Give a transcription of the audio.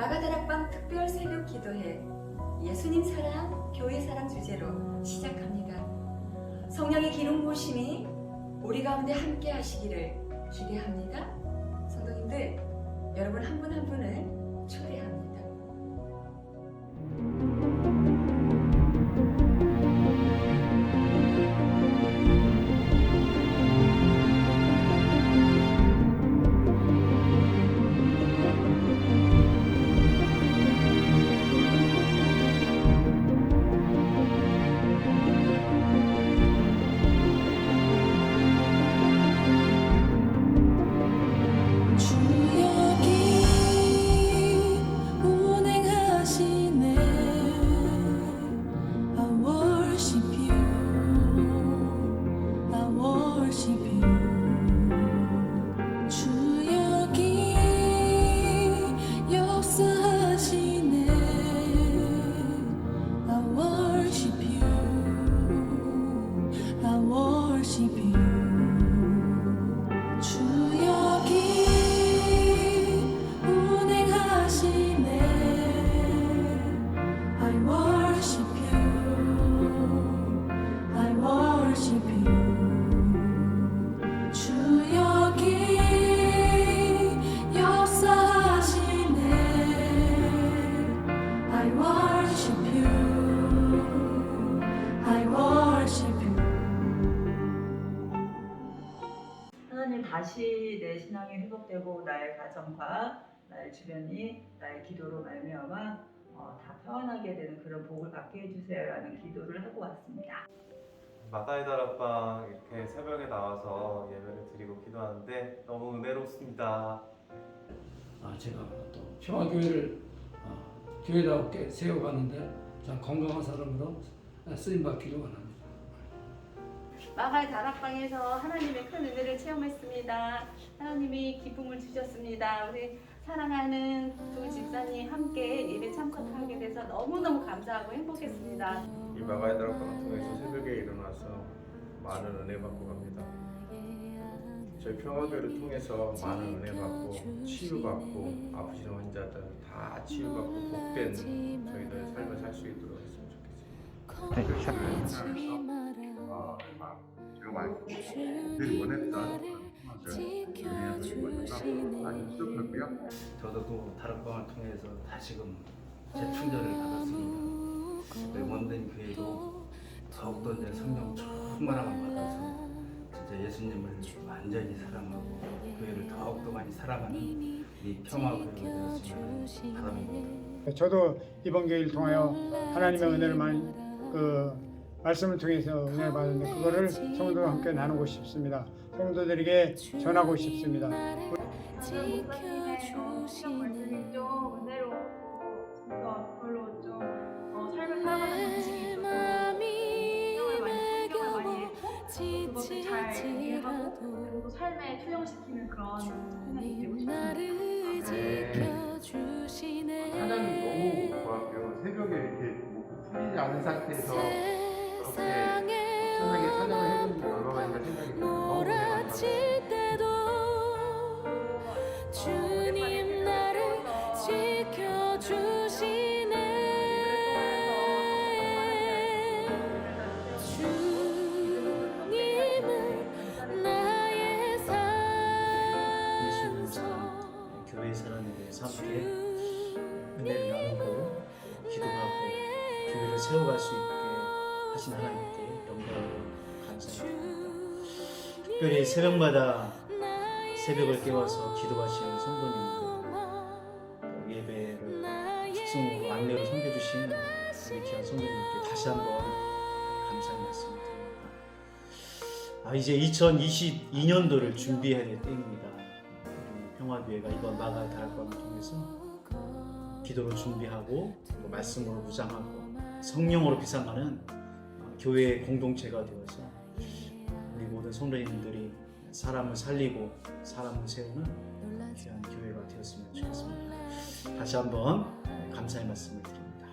마가다락방 특별 새벽 기도회 예수님 사랑, 교회 사랑 주제로 시작합니다. 성령의 기름 부으심이 우리 가운데 함께 하시기를 기대합니다. 성도님들, 여러분 한 분한 분을 초대합니다. 다시 내 신앙이 회복되고 나의 가정과 나의 주변이 나의 기도로 말미암아 어, 다 평안하게 되는 그런 복을 받게 해주세요라는 기도를 하고 왔습니다. 마다이 다락방 이렇게 새벽에 나와서 예배를 드리고 기도하는데 너무 은혜롭습니다. 아, 제가 또 평화교회를 아, 교회답게 세워가는데 참 건강한 사람으로 쓰임 받기를 원합니다. 마갈 다락방에서 하나님의 큰 은혜를 체험했습니다. 하나님이 기쁨을 주셨습니다. 우리 사랑하는 두 집사님 함께 예배 참석하게 돼서 너무너무 감사하고 행복했습니다. 이 마가의 다락방을 통해서 새벽에 일어나서 많은 은혜 받고 갑니다. 저희 평화교회를 통해서 많은 은혜 받고 치유받고 아프신 환자들 다 치유받고 복된 저희들의 삶을 살 수 있도록 했으면 좋겠습니다. 어, 막 제가 많이 늘 원했던. 저도 그 다락방을 통해서 다시금 재충전을 받았습니다. 레몬된 교회도 더욱더 이제 성령 충만함을 받아서 진짜 예수님을 완전히 사랑하고 교회를 더욱더 많이 사랑하는 이 평화교회가 되었으면 바랍니다. 저도 이번 교회를 통하여 하나님의 은혜를 많이 그 말씀을 통해서 은혜를 받았는데 그거를 성도와 함께 나누고 싶습니다. 성도들에게 전하고 싶습니다. 오늘 목사님의 어, 성경 말씀이 좀 은혜롭고 좀더 별로 좀 어, 삶을 살아가는 방식이 좀 성경을 많이 성경을 많이 읽고 그것을 잘 이해하고 그리고 또 삶에 투영시키는 그런 생각이 되고 싶습니다. 하나님 너무 고맙고요. 새벽에 이렇게 뭐 풀리지 않은 상태에서 그렇게 엄청나게 찬양을 해준 지 얼마만인가 생각이 들어요. 너무 때도 주님 나를 지켜주시네 주님은 나의 참 교회 대해서 함께 은혜를 나누고 기도하고 교회를 세워갈 수 있게 하신 하나님께 영광을 감사합니다. 특별히 새벽마다 새벽을 깨워서 기도하시는 성도님들 또 예배를 특성으로 안내로 섬겨주신 우리 귀한 성도님께 다시 한번 감사의 말씀 드립니다. 아, 이제 2022년도를 준비해야 될 때입니다. 평화교회가 이번 마가의 다락방을 통해서 기도로 준비하고 또 말씀으로 무장하고 성령으로 비상하는 어, 교회의 공동체가 되어서 우리 모든 성도님들이 사람을 살리고 사람을 세우는 귀한 교회가 되었으면 좋겠습니다. 다시 한번 감사의 말씀을 드립니다.